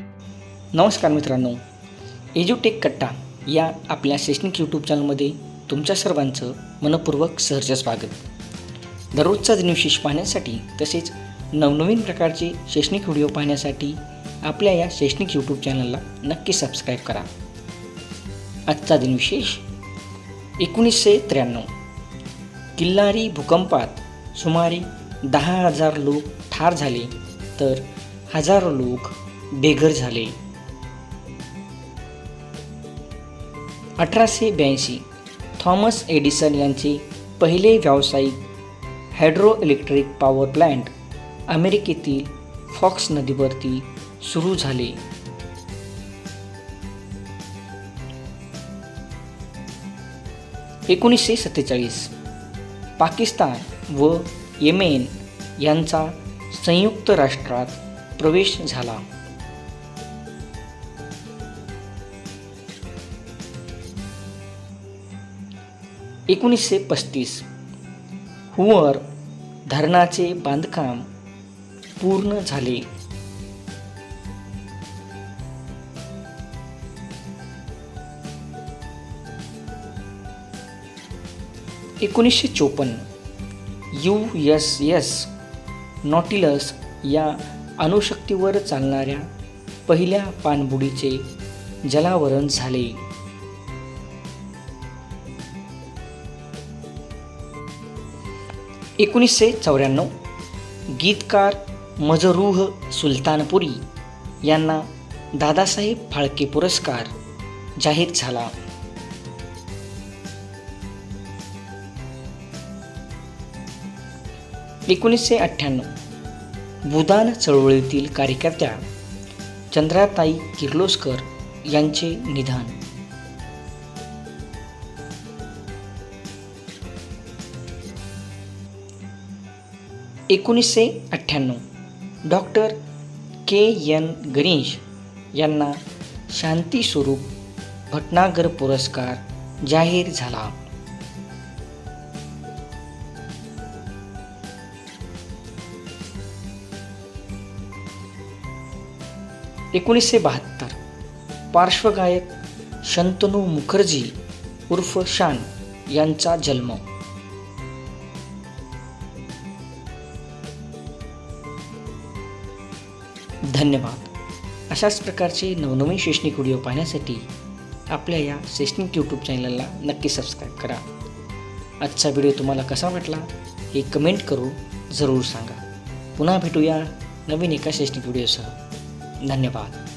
नमस्कार मित्रांनो एज्युटेक कट्टा या आपल्या शैक्षणिक यूट्यूब चॅनलमध्ये तुमच्या सर्वांचं मनपूर्वक सहर्ष स्वागत. दररोजचा दिनविशेष पाहण्यासाठी तसेच नवनवीन प्रकारचे शैक्षणिक व्हिडिओ पाहण्यासाठी आपल्या या शैक्षणिक यूट्यूब चॅनलला नक्की सबस्क्राईब करा. आजचा दिनविशेष एकोणीसशे त्र्याण्णव. किल्लारी भूकंपात सुमारे दहा हजार लोक ठार झाले तर हजारो लोक बेघर झाले. अठराशे ब्याऐंशी थॉमस एडिसन यांचे पहिले व्यावसायिक हायड्रो इलेक्ट्रिक पॉवर प्लॅन्ट अमेरिकेतील फॉक्स नदीवरती सुरू झाले. एकोणीसशे सत्तेचाळीस पाकिस्तान व येमेन यांचा संयुक्त राष्ट्रात प्रवेश झाला. एकोणीसशे पस्तीस. हुवर धरणाचे बांधकाम पूर्ण झाले. एकोणीसशे चोपन्न. यू एस एस नॉटिलस या अणुशक्तीवर चालणाऱ्या पहिल्या पाणबुडीचे जलावरण झाले. एकोणीसशे चौऱ्याण्णव. गीतकार मजरूह सुलतानपुरी यांना दादासाहेब फाळके पुरस्कार जाहीर झाला. एकोणीसशे अठ्ठ्याण्णव. भूदान चळवळीतील कार्यकर्त्या चंद्राताई किर्लोस्कर यांचे निधन. एकोणीसशे अठ्ठ्याण्णव. डॉक्टर के एन गणेश यांना शांतीस्वरूप भटनागर पुरस्कार जाहीर झाला. एकोणीसशे बहात्तर. पार्श्वगायक शंतनू मुखर्जी उर्फ शान यांचा जन्म. धन्यवाद. अशाच प्रकारचे नवनवीन शैक्षणिक व्हिडिओ पाहण्यासाठी आपल्या या शैक्षणिक यूट्यूब चॅनलला नक्की सबस्क्राईब करा. आजचा व्हिडिओ तुम्हाला कसा वाटला हे कमेंट करून जरूर सांगा. पुन्हा भेटूया नवीन एका शैक्षणिक व्हिडिओसह. धन्यवाद.